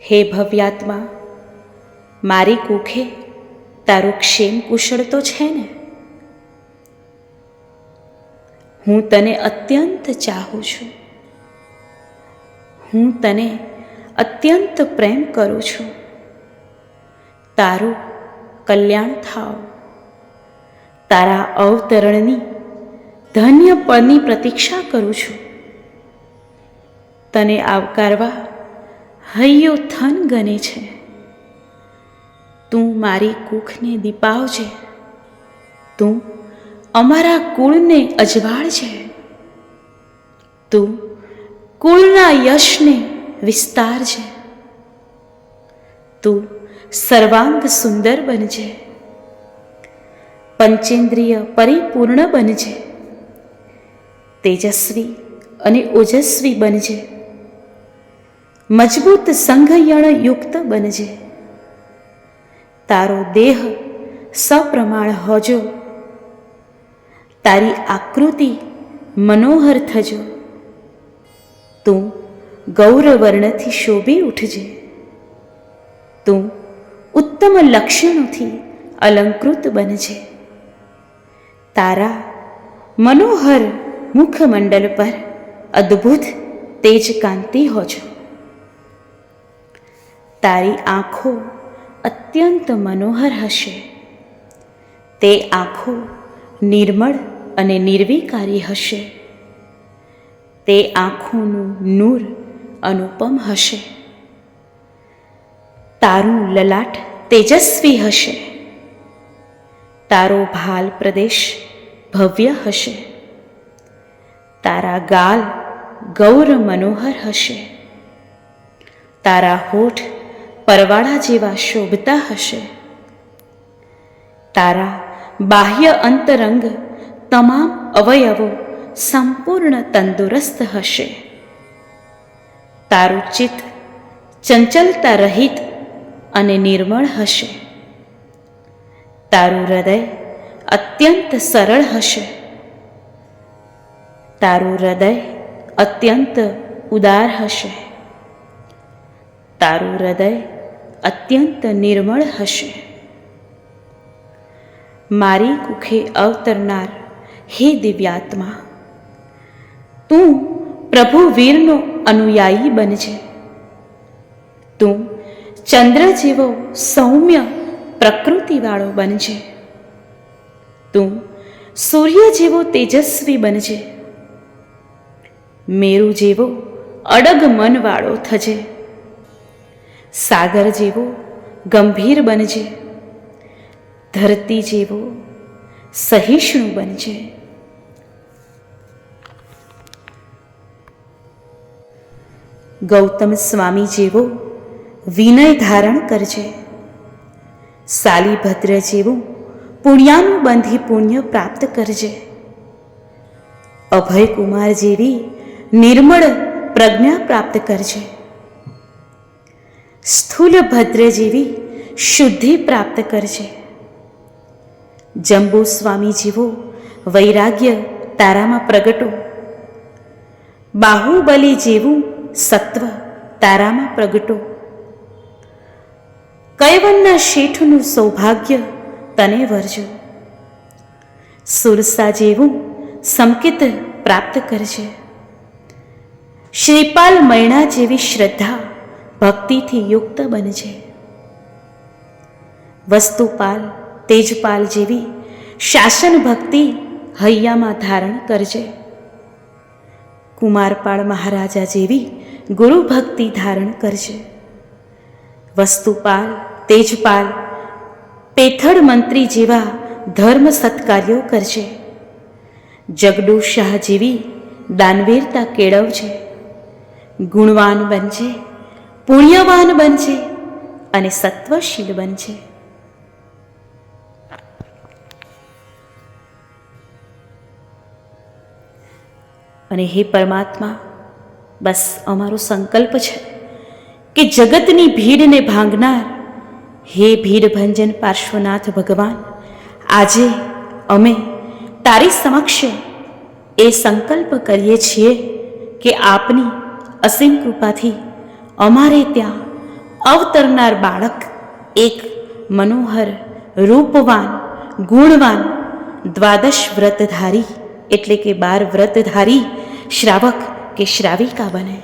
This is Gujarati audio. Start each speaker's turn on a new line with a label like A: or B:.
A: હે ભવ્યાત્મા, મારી કુખે તારો ક્ષેમ કુશળ તો છે ને? હું તને અત્યંત ચાહું છું. હું તને અત્યંત પ્રેમ કરું છું. તારું કલ્યાણ થાવ. તારા અવતરણની ધન્ય પળની પ્રતીક્ષા કરું છું. તને આવકારવા હૈયો થન ગને છે. તું મારી કુખને દીપાવજે. તું અમારા કુળને અજવાળજે. તું કુળના યશને વિસ્તારજે. તું સર્વાંગ સુંદર બનજે. પંચેન્દ્રિય પરિપૂર્ણ બનજે. તેજસ્વી અને ઓજસ્વી બનજે. મજબૂત સંઘયણ યુક્ત બનજે. તારો દેહ સપ્રમાણ હોજો. તારી આકૃતિ મનોહર થજો. તું ગૌરવર્ણથી શોભી ઉઠજે. તું ઉત્તમ લક્ષણોથી અલંકૃત બનજે. તારા મનોહર મુખમંડલ પર અદ્ભુત તેજકાંતિ હોજો. તારી આંખો અત્યંત મનોહર હશે. તે આંખો નિર્મળ અને નિર્વિકારી હશે. તે આંખોનું નૂર અનુપમ હશે. તારું લલાટ તેજસ્વી હશે. તારો ભાલ પ્રદેશ ભવ્ય હશે. તારા ગાલ ગૌર મનોહર હશે. તારા હોઠ પરવાળા જેવા શોભતા હશે. તારા બાહ્ય અંતરંગ તમામ અવયવો સંપૂર્ણ તંદુરસ્ત હશે. તારું ચિત્ત ચંચલતા રહિત અને નિર્મળ હશે. તારું હૃદય અત્યંત સરળ હશે. તારું હૃદય અત્યંત ઉદાર હશે. તારું હૃદય અત્યંત નિર્મળ હશે. મારી કુખે અવતરનાર, હે દિવ્યાત્મા, તું પ્રભુ વીરનો અનુયાયી બનજે. તું ચંદ્ર જેવો સૌમ્ય પ્રકૃતિવાળો બનજે. તું સૂર્ય જેવો તેજસ્વી બનજે. મેરુ જેવો અડગ મનવાળો થજે. સાગર જેવો, ગંભીર બનજે. ધરતી જેવો, સહિષ્ણુ બનજે. ગૌતમ સ્વામી જેવો, વિનય ધારણ કરજે. સાલીભદ્ર જેવું પુણ્યાનું બંધી પુણ્ય પ્રાપ્ત કરજે. અભયકુમાર જેવી નિર્મળ પ્રજ્ઞા પ્રાપ્ત કરજે. સ્થૂલ ભદ્ર જેવી શુદ્ધિ પ્રાપ્ત કરજે. જંબુ સ્વામી જેવો વૈરાગ્ય તારામાં પ્રગટો. બાહુબલી જેવું સત્વ તારામાં પ્રગટો. કૈવનના શેઠનું સૌભાગ્ય તને વરજો. સુરસા જેવું સંકેત પ્રાપ્ત કરજે. શ્રીપાલ મૈણા જેવી શ્રદ્ધા ભક્તિથી યુક્ત બનજે. વસ્તુપાલ, તેજપાલ જેવી શાસન ભક્તિ હૈયામાં ધારણ કરજે. કુમારપાળ મહારાજા જેવી ગુરુ ભક્તિ ધારણ કરજે. વસ્તુપાલ, તેજપાલ, પેથડ મંત્રી જેવા ધર્મ સત્કાર્યો કરજે. જગડુ શાહ જેવી દાનવીરતા કેળવજે. ગુણવાન બનજે. પુણ્યવાન બનશે અને સત્વશીલ બનશે અને હે પરમાત્મા, બસ અમારો સંકલ્પ છે કે જગતની ભીડને ભાંગનાર હે ભીડ ભંજન પાર્શ્વનાથ ભગવાન, આજે અમે તારી સમક્ષ એ સંકલ્પ કરીએ છીએ કે આપની અસીમ કૃપાથી અમારે ત્યાં અવતરનાર બાળક એક મનોહર રૂપવાન ગુણવાન દ્વાદશ વ્રતધારી એટલે કે બાર વ્રતધારી શ્રાવક કે શ્રાવિકા બને